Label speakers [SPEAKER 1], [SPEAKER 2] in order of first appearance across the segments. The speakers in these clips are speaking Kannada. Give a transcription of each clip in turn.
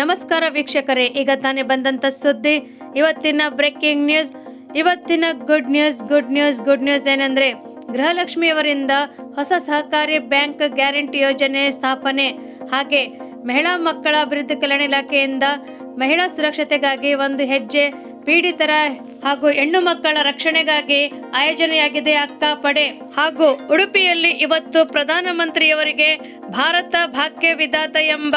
[SPEAKER 1] ನಮಸ್ಕಾರ ವೀಕ್ಷಕರೇ, ಈಗ ತಾನೇ ಬಂದಂತ ಸುದ್ದಿ. ಇವತ್ತಿನ ಬ್ರೇಕಿಂಗ್ ನ್ಯೂಸ್ ಇವತ್ತಿನ good news good news good news ಏನಂದ್ರೆ ಗೃಹಲಕ್ಷ್ಮಿಯವರಿಂದ ಹೊಸ ಸಹಕಾರಿ ಬ್ಯಾಂಕ್ ಗ್ಯಾರಂಟಿ ಯೋಜನೆ ಸ್ಥಾಪನೆ. ಹಾಗೆ ಮಹಿಳಾ ಮಕ್ಕಳ ಅಭಿವೃದ್ಧಿ ಕಲ್ಯಾಣ ಇಲಾಖೆಯಿಂದ ಮಹಿಳಾ ಸುರಕ್ಷತೆಗಾಗಿ ಒಂದು ಹೆಜ್ಜೆ ಪೀಡಿತರ ಹಾಗೂ ಹೆಣ್ಣು ಮಕ್ಕಳ ರಕ್ಷಣೆಗಾಗಿ ಆಯೋಜನೆಯಾಗಿದೆ ಅಕ್ಕ ಪಡೆ. ಹಾಗೂ ಉಡುಪಿಯಲ್ಲಿ ಇವತ್ತು ಪ್ರಧಾನಮಂತ್ರಿಯವರಿಗೆ ಭಾರತ ಭಾಗ್ಯ ವಿಧಾತ ಎಂಬ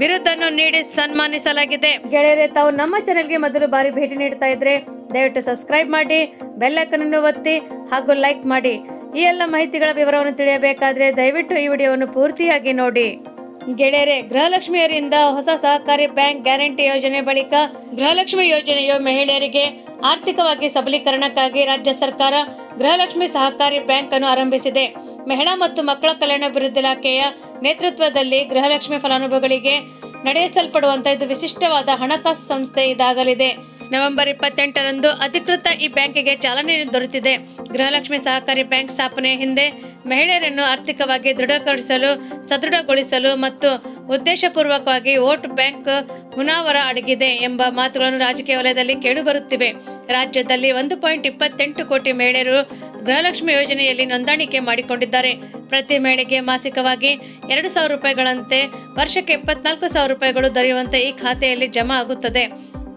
[SPEAKER 1] ಬಿರುದನ್ನು ನೀಡಿ ಸನ್ಮಾನಿಸಲಾಗಿದೆ. ಗೆಳೆಯರೆ, ತಾವು ನಮ್ಮ ಚಾನೆಲ್ಗೆ ಮೊದಲು ಬಾರಿ ಭೇಟಿ ನೀಡ್ತಾ ಇದ್ರೆ ದಯವಿಟ್ಟು ಸಬ್ಸ್ಕ್ರೈಬ್ ಮಾಡಿ ಬೆಲ್ಲೈಕನನ್ನು ಒತ್ತಿ ಹಾಗೂ ಲೈಕ್ ಮಾಡಿ. ಈ ಎಲ್ಲ ಮಾಹಿತಿಗಳ ವಿವರವನ್ನು ತಿಳಿಯಬೇಕಾದ್ರೆ ದಯವಿಟ್ಟು ಈ ವಿಡಿಯೋವನ್ನು ಪೂರ್ತಿಯಾಗಿ ನೋಡಿ. ಗೆಳೆಯರೆ, ಗೃಹಲಕ್ಷ್ಮಿಯರಿಂದ ಹೊಸ ಸಹಕಾರಿ ಬ್ಯಾಂಕ್ ಗ್ಯಾರಂಟಿ ಯೋಜನೆ ಬಳಿಕ ಗೃಹಲಕ್ಷ್ಮಿ ಯೋಜನೆಯು ಮಹಿಳೆಯರಿಗೆ ಆರ್ಥಿಕವಾಗಿ ಸಬಲೀಕರಣಕ್ಕಾಗಿ ರಾಜ್ಯ ಸರ್ಕಾರ ಗೃಹಲಕ್ಷ್ಮಿ ಸಹಕಾರಿ ಬ್ಯಾಂಕ್ ಅನ್ನು ಆರಂಭಿಸಿದೆ. ಮಹಿಳಾ ಮತ್ತು ಮಕ್ಕಳ ಕಲ್ಯಾಣ ಅಭಿವೃದ್ಧಿ ಇಲಾಖೆಯ ನೇತೃತ್ವದಲ್ಲಿ ಗೃಹಲಕ್ಷ್ಮಿ ಫಲಾನುಭವಿಗಳಿಗೆ ನಡೆಸಲ್ಪಡುವಂತಹ ಇದು ವಿಶಿಷ್ಟವಾದ ಹಣಕಾಸು ಸಂಸ್ಥೆ ಇದಾಗಲಿದೆ. ನವೆಂಬರ್ ಇಪ್ಪತ್ತೆಂಟರಂದು ಅಧಿಕೃತ ಈ ಬ್ಯಾಂಕಿಗೆ ಚಾಲನೆ ದೊರೆತಿದೆ. ಗೃಹಲಕ್ಷ್ಮಿ ಸಹಕಾರಿ ಬ್ಯಾಂಕ್ ಸ್ಥಾಪನೆ ಹಿಂದೆ ಮಹಿಳೆಯರನ್ನು ಆರ್ಥಿಕವಾಗಿ ದೃಢೀಕರಿಸಲು, ಸದೃಢಗೊಳಿಸಲು ಮತ್ತು ಉದ್ದೇಶಪೂರ್ವಕವಾಗಿ ವೋಟ್ ಬ್ಯಾಂಕ್ ಹುನಾವರ ಅಡಗಿದೆ ಎಂಬ ಮಾತುಗಳನ್ನು ರಾಜಕೀಯ ವಲಯದಲ್ಲಿ ಕೇಳಿಬರುತ್ತಿವೆ. ರಾಜ್ಯದಲ್ಲಿ ಒಂದು ಪಾಯಿಂಟ್ ಇಪ್ಪತ್ತೆಂಟು ಕೋಟಿ ಮಹಿಳೆಯರು ಗೃಹಲಕ್ಷ್ಮಿ ಯೋಜನೆಯಲ್ಲಿ ನೋಂದಾಣಿಕೆ ಮಾಡಿಕೊಂಡಿದ್ದಾರೆ. ಪ್ರತಿ ಮಹಿಳೆಗೆ ಮಾಸಿಕವಾಗಿ ಎರಡು ಸಾವಿರ ರೂಪಾಯಿಗಳಂತೆ ವರ್ಷಕ್ಕೆ ಇಪ್ಪತ್ನಾಲ್ಕು ಸಾವಿರ ರೂಪಾಯಿಗಳು ದೊರೆಯುವಂತೆ ಈ ಖಾತೆಯಲ್ಲಿ ಜಮಾ ಆಗುತ್ತದೆ.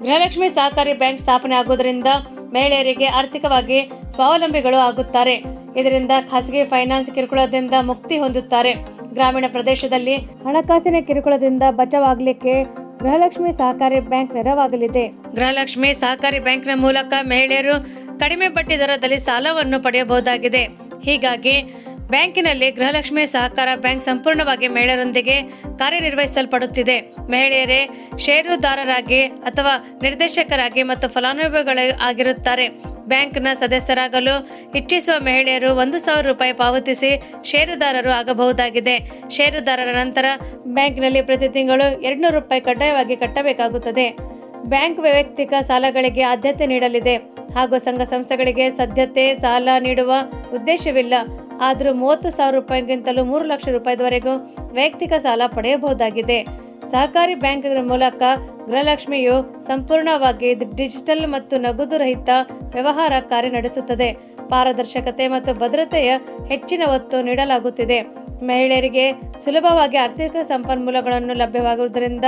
[SPEAKER 1] ಗೃಹಲಕ್ಷ್ಮಿ ಸಹಕಾರಿ ಬ್ಯಾಂಕ್ ಸ್ಥಾಪನೆ ಆಗುವುದರಿಂದ ಮಹಿಳೆಯರಿಗೆ ಆರ್ಥಿಕವಾಗಿ ಸ್ವಾವಲಂಬಿಗಳು ಆಗುತ್ತಾರೆ. ಇದರಿಂದ ಖಾಸಗಿ ಫೈನಾನ್ಸ್ ಕಿರುಕುಳದಿಂದ ಮುಕ್ತಿ ಹೊಂದುತ್ತಾರೆ. ಗ್ರಾಮೀಣ ಪ್ರದೇಶದಲ್ಲಿ ಹಣಕಾಸಿನ ಕಿರುಕುಳದಿಂದ ಬಚಾವಾಗಲಿಕ್ಕೆ ಗೃಹಲಕ್ಷ್ಮಿ ಸಹಕಾರಿ ಬ್ಯಾಂಕ್ ನೆರವಾಗಲಿದೆ. ಗೃಹಲಕ್ಷ್ಮಿ ಸಹಕಾರಿ ಬ್ಯಾಂಕ್ನ ಮೂಲಕ ಮಹಿಳೆಯರು ಕಡಿಮೆ ಬಡ್ಡಿ ದರದಲ್ಲಿ ಸಾಲವನ್ನು ಪಡೆಯಬಹುದಾಗಿದೆ. ಹೀಗಾಗಿ ಬ್ಯಾಂಕಿನಲ್ಲಿ ಗೃಹಲಕ್ಷ್ಮಿ ಸಹಕಾರ ಬ್ಯಾಂಕ್ ಸಂಪೂರ್ಣವಾಗಿ ಮಹಿಳೆಯರೊಂದಿಗೆ ಕಾರ್ಯನಿರ್ವಹಿಸಲ್ಪಡುತ್ತಿದೆ. ಮಹಿಳೆಯರೇ, ಷೇರುದಾರರಾಗಿ ಅಥವಾ ನಿರ್ದೇಶಕರಾಗಿ ಮತ್ತು ಫಲಾನುಭವಿಗಳ ಆಗಿರುತ್ತಾರೆ. ಬ್ಯಾಂಕ್ನ ಸದಸ್ಯರಾಗಲು ಇಚ್ಛಿಸುವ ಮಹಿಳೆಯರು ಒಂದು ಸಾವಿರ ರೂಪಾಯಿ ಪಾವತಿಸಿ ಷೇರುದಾರರು ಆಗಬಹುದಾಗಿದೆ. ಷೇರುದಾರರ ನಂತರ ಬ್ಯಾಂಕ್ನಲ್ಲಿ ಪ್ರತಿ ತಿಂಗಳು ಎರಡ್ನೂರು ರೂಪಾಯಿ ಕಡ್ಡಾಯವಾಗಿ ಕಟ್ಟಬೇಕಾಗುತ್ತದೆ. ಬ್ಯಾಂಕ್ ವೈಯಕ್ತಿಕ ಸಾಲಗಳಿಗೆ ಆದ್ಯತೆ ನೀಡಲಿದೆ. ಹಾಗೂ ಸಂಘ ಸಂಸ್ಥೆಗಳಿಗೆ ಸದ್ಯತೆ ಸಾಲ ನೀಡುವ ಉದ್ದೇಶವಿಲ್ಲ. ಆದರೂ ಮೂವತ್ತು ಸಾವಿರ ರೂಪಾಯಿಗಿಂತಲೂ ಮೂರು ಲಕ್ಷ ರೂಪಾಯಿವರೆಗೂ ವೈಯಕ್ತಿಕ ಸಾಲ ಪಡೆಯಬಹುದಾಗಿದೆ. ಸಹಕಾರಿ ಬ್ಯಾಂಕ್ಗಳ ಮೂಲಕ ಗೃಹಲಕ್ಷ್ಮಿಯು ಸಂಪೂರ್ಣವಾಗಿ ಡಿಜಿಟಲ್ ಮತ್ತು ನಗದು ರಹಿತ ವ್ಯವಹಾರ ಕಾರ್ಯ ನಡೆಸುತ್ತದೆ. ಪಾರದರ್ಶಕತೆ ಮತ್ತು ಭದ್ರತೆಯ ಹೆಚ್ಚಿನ ಒತ್ತು ನೀಡಲಾಗುತ್ತಿದೆ. ಮಹಿಳೆಯರಿಗೆ ಸುಲಭವಾಗಿ ಆರ್ಥಿಕ ಸಂಪನ್ಮೂಲಗಳನ್ನು ಲಭ್ಯವಾಗುವುದರಿಂದ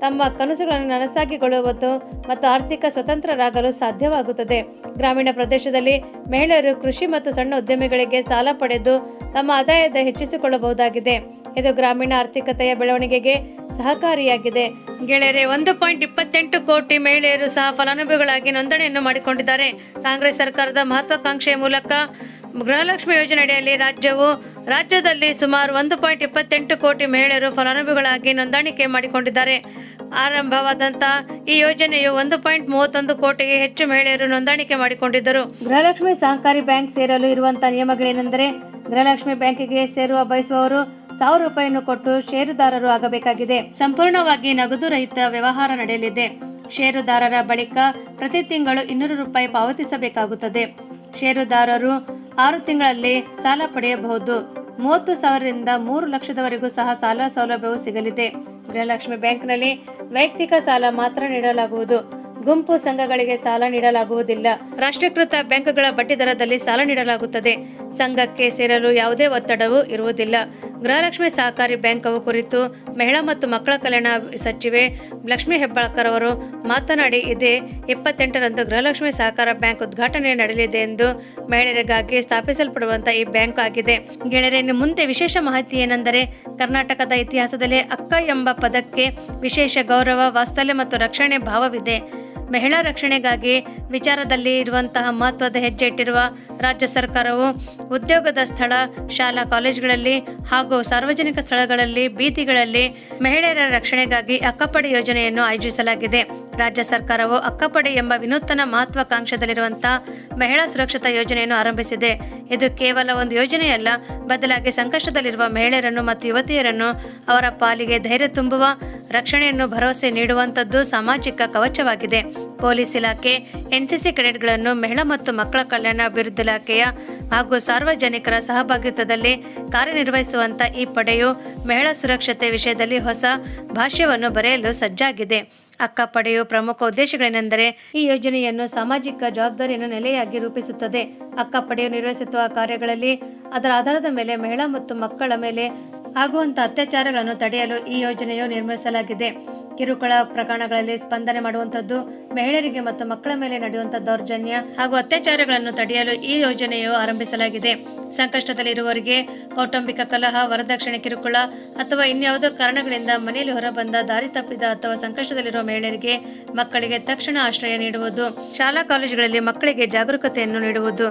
[SPEAKER 1] ತಮ್ಮ ಕನಸುಗಳನ್ನು ನನಸಾಗಿಕೊಳ್ಳುವುದು ಮತ್ತು ಆರ್ಥಿಕ ಸ್ವತಂತ್ರರಾಗಲು ಸಾಧ್ಯವಾಗುತ್ತದೆ. ಗ್ರಾಮೀಣ ಪ್ರದೇಶದಲ್ಲಿ ಮಹಿಳೆಯರು ಕೃಷಿ ಮತ್ತು ಸಣ್ಣ ಉದ್ಯಮಿಗಳಿಗೆ ಸಾಲ ಪಡೆದು ತಮ್ಮ ಆದಾಯದ ಹೆಚ್ಚಿಸಿಕೊಳ್ಳಬಹುದಾಗಿದೆ. ಇದು ಗ್ರಾಮೀಣ ಆರ್ಥಿಕತೆಯ ಬೆಳವಣಿಗೆಗೆ ಸಹಕಾರಿಯಾಗಿದೆ. ಗೆಳೆಯರೆ, ಒಂದು ಪಾಯಿಂಟ್ ಇಪ್ಪತ್ತೆಂಟು ಕೋಟಿ ಮಹಿಳೆಯರು ಸಹ ಫಲಾನುಭವಿಗಳಾಗಿ ನೋಂದಣಿಯನ್ನು ಮಾಡಿಕೊಂಡಿದ್ದಾರೆ. ಕಾಂಗ್ರೆಸ್ ಸರ್ಕಾರದ ಮಹತ್ವಾಕಾಂಕ್ಷೆಯ ಮೂಲಕ ಗೃಹಲಕ್ಷ್ಮಿ ಯೋಜನೆಯಡಿಯಲ್ಲಿ ರಾಜ್ಯವು ರಾಜ್ಯದಲ್ಲಿ ಸುಮಾರು ಒಂದು ಪಾಯಿಂಟ್ ಇಪ್ಪತ್ತೆಂಟು ಕೋಟಿ ಮಹಿಳೆಯರು ಫಲಾನುಭವಿಗಳಾಗಿ ನೋಂದಾಣಿಕೆ ಮಾಡಿಕೊಂಡಿದ್ದಾರೆ. ಆರಂಭವಾದಂತಹ ಈ ಯೋಜನೆಯು ಒಂದು ಪಾಯಿಂಟ್ ಮೂವತ್ತೊಂದು ಕೋಟಿಗೆ ಹೆಚ್ಚು ಮಹಿಳೆಯರು ನೋಂದಾಣಿಕೆ ಮಾಡಿಕೊಂಡಿದ್ದರು. ಗೃಹಲಕ್ಷ್ಮಿ ಸಹಕಾರಿ ಬ್ಯಾಂಕ್ ಸೇರಲು ಇರುವಂತಹ ನಿಯಮಗಳೇನೆಂದರೆ, ಗೃಹಲಕ್ಷ್ಮಿ ಬ್ಯಾಂಕಿಗೆ ಸೇರುವ ಬಯಸುವವರು ಸಾವಿರ ರೂಪಾಯಿಯನ್ನು ಕೊಟ್ಟು ಷೇರುದಾರರು ಆಗಬೇಕಾಗಿದೆ. ಸಂಪೂರ್ಣವಾಗಿ ನಗದು ರಹಿತ ವ್ಯವಹಾರ ನಡೆಯಲಿದೆ. ಷೇರುದಾರರ ಬಳಿಕ ಪ್ರತಿ ತಿಂಗಳು ಇನ್ನೂರು ರೂಪಾಯಿ ಪಾವತಿಸಬೇಕಾಗುತ್ತದೆ. ಷೇರುದಾರರು ಆರು ತಿಂಗಳಲ್ಲಿ ಸಾಲ ಪಡೆಯಬಹುದು. ಮೂವತ್ತು ಸಾವಿರದಿಂದ ಮೂರು ಲಕ್ಷದವರೆಗೂ ಸಹ ಸಾಲ ಸೌಲಭ್ಯವು ಸಿಗಲಿದೆ. ಗೃಹಲಕ್ಷ್ಮಿ ಬ್ಯಾಂಕ್ನಲ್ಲಿ ವೈಯಕ್ತಿಕ ಸಾಲ ಮಾತ್ರ ನೀಡಲಾಗುವುದು. ಗುಂಪು ಸಂಘಗಳಿಗೆ ಸಾಲ ನೀಡಲಾಗುವುದಿಲ್ಲ. ರಾಷ್ಟ್ರೀಕೃತ ಬ್ಯಾಂಕ್ಗಳ ಬಡ್ಡಿ ದರದಲ್ಲಿ ಸಾಲ ನೀಡಲಾಗುತ್ತದೆ. ಸಂಘಕ್ಕೆ ಸೇರಲು ಯಾವುದೇ ಒತ್ತಡವೂ ಇರುವುದಿಲ್ಲ. ಗೃಹಲಕ್ಷ್ಮಿ ಸಹಕಾರಿ ಬ್ಯಾಂಕ್ ಕುರಿತು ಮಹಿಳಾ ಮತ್ತು ಮಕ್ಕಳ ಕಲ್ಯಾಣ ಸಚಿವೆ ಲಕ್ಷ್ಮಿ ಹೆಬ್ಬಾಳ್ಕರ್ ಅವರು ಮಾತನಾಡಿ, ಇದೇ ಇಪ್ಪತ್ತೆಂಟರಂದು ಗೃಹಲಕ್ಷ್ಮಿ ಸಹಕಾರ ಬ್ಯಾಂಕ್ ಉದ್ಘಾಟನೆ ನಡೆಯಲಿದೆ ಎಂದು ಮಹಿಳೆಯರಿಗಾಗಿ ಸ್ಥಾಪಿಸಲ್ಪಡುವಂತಹ ಈ ಬ್ಯಾಂಕ್ ಆಗಿದೆ. ಗೆಳೆಯರೇ ಮುಂದೆ ವಿಶೇಷ ಮಾಹಿತಿ ಏನೆಂದರೆ, ಕರ್ನಾಟಕದ ಇತಿಹಾಸದಲ್ಲಿ ಅಕ್ಕ ಎಂಬ ಪದಕ್ಕೆ ವಿಶೇಷ ಗೌರವ ವಾಸ್ತಲ್ಯ ಮತ್ತು ರಕ್ಷಣೆ ಭಾವವಿದೆ. ಮಹಿಳಾ ರಕ್ಷಣೆಗಾಗಿ ವಿಚಾರದಲ್ಲಿ ಇರುವಂತಹ ಮಹತ್ವದ ಹೆಜ್ಜೆ ಇಟ್ಟಿರುವ ರಾಜ್ಯ ಸರ್ಕಾರವು ಉದ್ಯೋಗದ ಸ್ಥಳ, ಶಾಲಾ ಕಾಲೇಜುಗಳಲ್ಲಿ ಹಾಗೂ ಸಾರ್ವಜನಿಕ ಸ್ಥಳಗಳಲ್ಲಿ ಬೀದಿಗಳಲ್ಲಿ ಮಹಿಳೆಯರ ರಕ್ಷಣೆಗಾಗಿ ಅಕ್ಕಪಡೆ ಯೋಜನೆಯನ್ನು ಆಯೋಜಿಸಲಾಗಿದೆ. ರಾಜ್ಯ ಸರ್ಕಾರವು ಅಕ್ಕಪಡೆ ಎಂಬ ವಿನೂತನ ಮಹತ್ವಾಕಾಂಕ್ಷದಲ್ಲಿರುವಂತಹ ಮಹಿಳಾ ಸುರಕ್ಷತಾ ಯೋಜನೆಯನ್ನು ಆರಂಭಿಸಿದೆ. ಇದು ಕೇವಲ ಒಂದು ಯೋಜನೆಯಲ್ಲ, ಬದಲಾಗಿ ಸಂಕಷ್ಟದಲ್ಲಿರುವ ಮಹಿಳೆಯರನ್ನು ಮತ್ತು ಯುವತಿಯರನ್ನು ಅವರ ಪಾಲಿಗೆ ಧೈರ್ಯ ತುಂಬುವ, ರಕ್ಷಣೆಯನ್ನು ಭರವಸೆ ನೀಡುವಂಥದ್ದು ಸಾಮಾಜಿಕ ಕವಚವಾಗಿದೆ. ಪೊಲೀಸ್ ಇಲಾಖೆ, ಎನ್ಸಿಸಿ ಕೆಡೆಟ್ಗಳನ್ನು ಮಹಿಳಾ ಮತ್ತು ಮಕ್ಕಳ ಕಲ್ಯಾಣ ಅಭಿವೃದ್ಧಿ ಇಲಾಖೆಯ ಹಾಗೂ ಸಾರ್ವಜನಿಕರ ಸಹಭಾಗಿತ್ವದಲ್ಲಿ ಕಾರ್ಯನಿರ್ವಹಿಸುವಂಥ ಈ ಪಡೆಯು ಮಹಿಳಾ ಸುರಕ್ಷತೆ ವಿಷಯದಲ್ಲಿ ಹೊಸ ಭಾಷ್ಯವನ್ನು ಬರೆಯಲು ಸಜ್ಜಾಗಿದೆ. ಅಕ್ಕ ಪಡೆಯುವ ಪ್ರಮುಖ ಉದ್ದೇಶಗಳೇನೆಂದರೆ ಈ ಯೋಜನೆಯನ್ನು ಸಾಮಾಜಿಕ ಜವಾಬ್ದಾರಿಯನ್ನು ನೆಲೆಯಾಗಿ ರೂಪಿಸುತ್ತದೆ. ಅಕ್ಕ ಪಡೆಯು ನಿರ್ವಹಿಸುವ ಕಾರ್ಯಗಳಲ್ಲಿ ಅದರ ಆಧಾರದ ಮೇಲೆ ಮಹಿಳಾ ಮತ್ತು ಮಕ್ಕಳ ಮೇಲೆ ಆಗುವಂತಹ ಅತ್ಯಾಚಾರಗಳನ್ನು ತಡೆಯಲು ಈ ಯೋಜನೆಯು ನಿರ್ಮಿಸಲಾಗಿದೆ. ಕಿರುಕುಳ ಪ್ರಕರಣಗಳಲ್ಲಿ ಸ್ಪಂದನೆ ಮಾಡುವಂತದ್ದು ಮಹಿಳೆಯರಿಗೆ ಮತ್ತು ಮಕ್ಕಳ ಮೇಲೆ ನಡೆಯುವಂಥ ದೌರ್ಜನ್ಯ ಹಾಗೂ ಅತ್ಯಾಚಾರಗಳನ್ನು ತಡೆಯಲು ಈ ಯೋಜನೆಯು ಆರಂಭಿಸಲಾಗಿದೆ. ಸಂಕಷ್ಟದಲ್ಲಿರುವವರಿಗೆ ಕೌಟುಂಬಿಕ ಕಲಹ, ವರದಕ್ಷಿಣೆ ಕಿರುಕುಳ ಅಥವಾ ಇನ್ಯಾವುದೋ ಕಾರಣಗಳಿಂದ ಮನೆಯಲ್ಲಿ ಹೊರಬಂದ, ದಾರಿ ತಪ್ಪಿದ ಅಥವಾ ಸಂಕಷ್ಟದಲ್ಲಿರುವ ಮಹಿಳೆಯರಿಗೆ ಮಕ್ಕಳಿಗೆ ತಕ್ಷಣ ಆಶ್ರಯ ನೀಡುವುದು, ಶಾಲಾ ಕಾಲೇಜುಗಳಲ್ಲಿ ಮಕ್ಕಳಿಗೆ ಜಾಗರೂಕತೆಯನ್ನು ನೀಡುವುದು,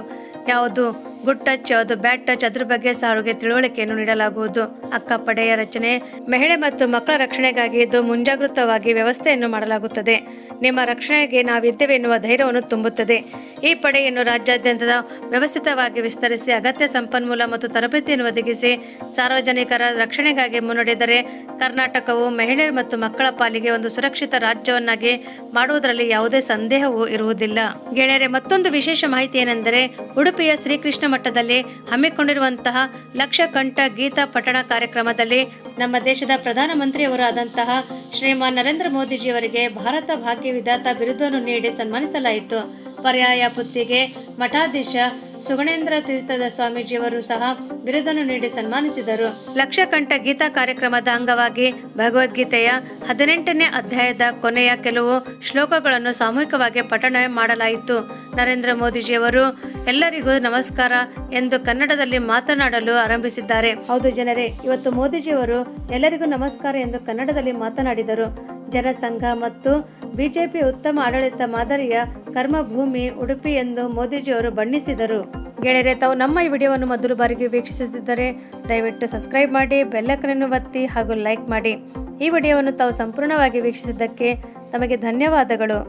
[SPEAKER 1] ಯಾವುದು ಗುಡ್ ಟಚ್ ಅದು ಬ್ಯಾಡ್ ಟಚ್ ಅದ್ರ ಬಗ್ಗೆ ಸಹ ಅವರಿಗೆ ತಿಳುವಳಿಕೆಯನ್ನು ನೀಡಲಾಗುವುದು. ಅಕ್ಕ ಪಡೆಯ ರಚನೆ, ಮಹಿಳೆ ಮತ್ತು ಮಕ್ಕಳ ರಕ್ಷಣೆಗಾಗಿ ಇದು ಮುಂಜಾಗೃತವಾಗಿ ವ್ಯವಸ್ಥೆಯನ್ನು ಮಾಡಲಾಗುತ್ತದೆ. ನಿಮ್ಮ ರಕ್ಷಣೆಗೆ ನಾವಿದ್ದೇವೆ ಎನ್ನುವ ಧೈರ್ಯವನ್ನು ತುಂಬುತ್ತದೆ. ಈ ಪಡೆಯನ್ನು ರಾಜ್ಯಾದ್ಯಂತ ವ್ಯವಸ್ಥಿತವಾಗಿ ವಿಸ್ತರಿಸಿ ಅಗತ್ಯ ಸಂಪನ್ಮೂಲ ಮತ್ತು ತರಬೇತಿಯನ್ನು ಒದಗಿಸಿ ಸಾರ್ವಜನಿಕರ ರಕ್ಷಣೆಗಾಗಿ ಮುನ್ನಡೆದರೆ ಕರ್ನಾಟಕವು ಮಹಿಳೆ ಮತ್ತು ಮಕ್ಕಳ ಪಾಲಿಗೆ ಒಂದು ಸುರಕ್ಷಿತ ರಾಜ್ಯವನ್ನಾಗಿ ಮಾಡುವುದರಲ್ಲಿ ಯಾವುದೇ ಸಂದೇಹವೂ ಇರುವುದಿಲ್ಲ. ಗೆಳೆಯರೆ, ಮತ್ತೊಂದು ವಿಶೇಷ ಮಾಹಿತಿ ಏನೆಂದರೆ ಉಡುಪಿಯ ಶ್ರೀಕೃಷ್ಣ ಮಠದಲ್ಲಿ ಹಮ್ಮಿಕೊಂಡಿರುವಂತಹ ಲಕ್ಷ ಕಂಠ ಗೀತಾ ಪಠಣ ಕಾರ್ಯಕ್ರಮದಲ್ಲಿ ನಮ್ಮ ದೇಶದ ಪ್ರಧಾನಮಂತ್ರಿಯವರು ಆದಂತಹ ಶ್ರೀಮಾನ್ ನರೇಂದ್ರ ಮೋದಿಜಿಯವರಿಗೆ ಭಾರತ ಭಾಗ್ಯ ವಿಧಾತ ಬಿರುದನ್ನು ನೀಡಿ ಸನ್ಮಾನಿಸಲಾಯಿತು. ಪರ್ಯಾಯ ಪುತ್ತಿಗೆ ಮಠಾಧೀಶ ಸುಗಣೇಂದ್ರ ತೀರ್ಥದ ಸ್ವಾಮೀಜಿಯವರು ಸಹ ಬಿರುದನ್ನು ನೀಡಿ ಸನ್ಮಾನಿಸಿದರು. ಲಕ್ಷಕಂಠ ಗೀತಾ ಕಾರ್ಯಕ್ರಮದ ಅಂಗವಾಗಿ ಭಗವದ್ಗೀತೆಯ ಹದಿನೆಂಟನೇ ಅಧ್ಯಾಯದ ಕೊನೆಯ ಕೆಲವು ಶ್ಲೋಕಗಳನ್ನು ಸಾಮೂಹಿಕವಾಗಿ ಪಠಣ ಮಾಡಲಾಯಿತು. ನರೇಂದ್ರ ಮೋದಿಜಿಯವರು, ಎಲ್ಲರಿಗೂ ನಮಸ್ಕಾರ ಎಂದು ಕನ್ನಡದಲ್ಲಿ ಮಾತನಾಡಲು ಆರಂಭಿಸಿದ್ದಾರೆ. ಹೌದು ಜನರೇ, ಇವತ್ತು ಮೋದಿಜಿಯವರು ಎಲ್ಲರಿಗೂ ನಮಸ್ಕಾರ ಎಂದು ಕನ್ನಡದಲ್ಲಿ ಮಾತನಾಡಿದರು. ಜನಸಂಘ ಮತ್ತು ಬಿಜೆಪಿ ಉತ್ತಮ ಆಡಳಿತ ಮಾದರಿಯ ಕರ್ಮಭೂಮಿ ಉಡುಪಿ ಎಂದು ಮೋದಿಜಿಯವರು ಬಣ್ಣಿಸಿದರು. ಗೆಳೆಯರೆ, ತಾವು ನಮ್ಮ ಈ ವಿಡಿಯೋವನ್ನು ಮೊದಲು ಬಾರಿಗೆ ವೀಕ್ಷಿಸುತ್ತಿದ್ದರೆ ದಯವಿಟ್ಟು ಸಬ್ಸ್ಕ್ರೈಬ್ ಮಾಡಿ ಬೆಲ್ಲಕ್ಕನನ್ನು ಒತ್ತಿ ಹಾಗೂ ಲೈಕ್ ಮಾಡಿ. ಈ ವಿಡಿಯೋವನ್ನು ತಾವು ಸಂಪೂರ್ಣವಾಗಿ ವೀಕ್ಷಿಸಿದ್ದಕ್ಕೆ ತಮಗೆ ಧನ್ಯವಾದಗಳು.